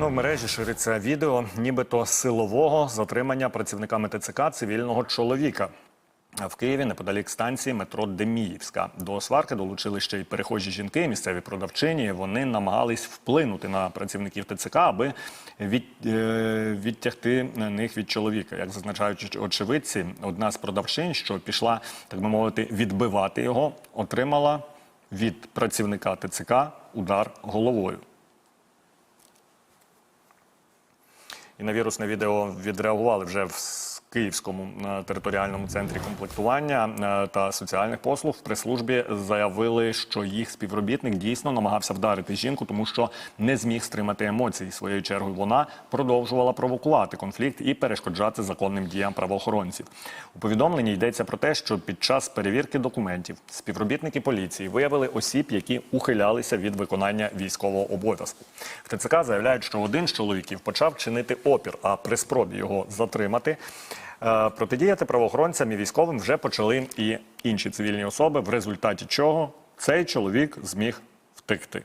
Ну, в мережі шириться відео, нібито силового затримання працівниками ТЦК цивільного чоловіка. В Києві неподалік станції метро Деміївська. До сварки долучили ще й перехожі жінки, місцеві продавчині. Вони намагались вплинути на працівників ТЦК, аби від, е, відтягти них від чоловіка. Як зазначають очевидці, одна з продавчин, що пішла, так би мовити, відбивати його, отримала від працівника ТЦК удар головою. І на вірусне відео відреагували вже в Київському е, територіальному центрі комплектування е, та соціальних послуг в прес-службі заявили, що їх співробітник дійсно намагався вдарити жінку, тому що не зміг стримати емоцій. Своєю чергою вона продовжувала провокувати конфлікт і перешкоджати законним діям правоохоронців. У повідомленні йдеться про те, що під час перевірки документів співробітники поліції виявили осіб, які ухилялися від виконання військового обов'язку. В ТЦК заявляють, що один з чоловіків почав чинити опір, а при спробі його затримати. Е, Протидіяти правоохоронцям і військовим вже почали і інші цивільні особи, в результаті чого цей чоловік зміг втекти.